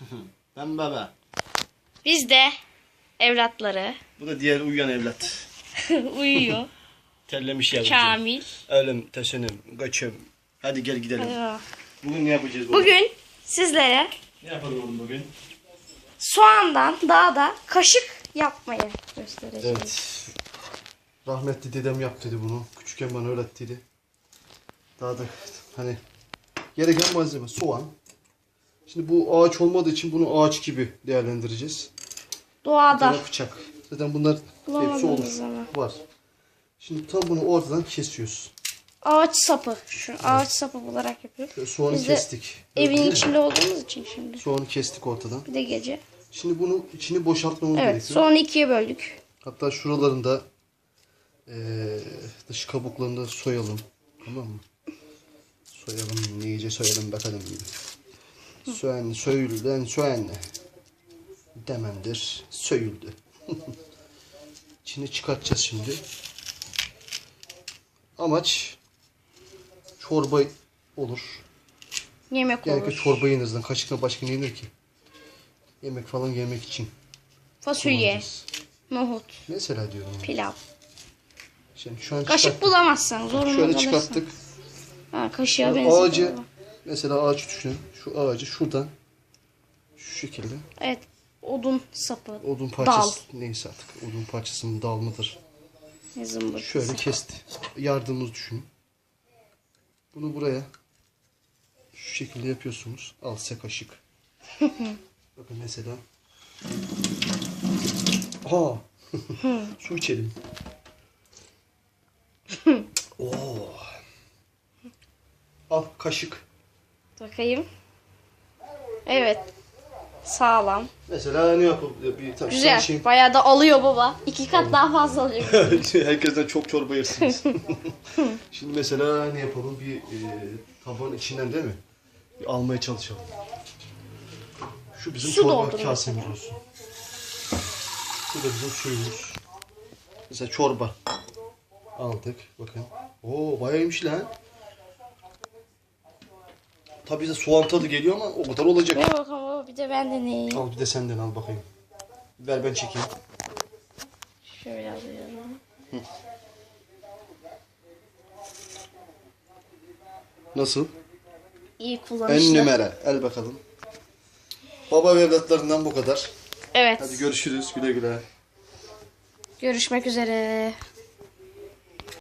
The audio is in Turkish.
Ben baba. Biz de evlatları Bu da diğer uyuyan evlat. uyuyor. Terlemiş yavrucuğum. Kamil. Ölüm, teşenim, göçüm. Hadi gel gidelim. Aa. Bugün ne yapacağız bugün? Bugün sizlere Ne yapalım oğlum bugün? soğandan dağda kaşık yapmayı göstereceğim. Evet. Rahmetli dedem yaptıydı bunu. Küçükken bana öğrettiydi. Daha da hani gereken malzeme soğan. Şimdi bu ağaç olmadığı için bunu ağaç gibi değerlendireceğiz. Bir Doğada tane bıçak. Zaten bunlar hepsi Bulamadığımız olur. zaman. Var. Şimdi tam bunu ortadan kesiyoruz. ağaç sapı. Şu ağaç sapı olarak yapıyoruz. Şöyle soğanı Biz kestik. Evin içinde olduğumuz için şimdi. Soğanı kestik ortadan. Bir de gece. Şimdi bunu içini boşaltmamız Evet gerekiyor. soğanı ikiye böldük. Hatta şuralarında eee dış kabuklarını da soyalım. Tamam mı? Soyalım, iyice soyalım bakalım gibi. Soğan, soyulden soğan. Demendir, soyuldu. İçini çıkartacağız şimdi. Amaç çorba olur. Yemek Yani olur. çorba yenir zaten. Kaşıkla başka ne yenir ki? Yemek falan yemek için. Fasulye, kullanacağız. nohut, Mesela diyorum. yani. pilav. Şimdi şu an Kaşık çıkarttık. bulamazsan zorunda Şöyle kalırsın. çıkarttık. Ha, kaşığa benziyor. ağacı mesela ağaç düşünün. Şu ağacı şuradan şu şekilde Evet odun sapı. odun parçası neyse artık odun parçasının dal mıdır? Ne zımbırtısı. Şöyle kesti. Yardımımız düşünün. Bunu buraya şu şekilde yapıyorsunuz. Al size kaşık. Bakın mesela. Aha. Su içelim. Oo. Al kaşık. Bakayım. Evet. Sağlam. Mesela ne yapabilir? Bir Güzel. Şey, Bayağı da alıyor baba. İki kat daha fazla alıyor. Herkesten çok çorba yersiniz. Şimdi mesela ne yapalım? Bir e, tabağın içinden değil mi? Bir almaya çalışalım. Şu bizim Su çorba kasemiz olsun. Bu da bizim suyumuz. Mesela çorba. Aldık. Bakın. Oo bayağı iyiymiş lan. Tabii bize soğan tadı geliyor ama o kadar olacak. Ver bakalım baba bir de ben deneyeyim. Al bir de senden al bakayım. Ver ben çekeyim. Şöyle alıyorum. Nasıl? İyi En kullanışlı. numara. El bakalım. Baba ve evlatlarından bu kadar. Evet. Hadi görüşürüz. Güle güle. Görüşmek üzere.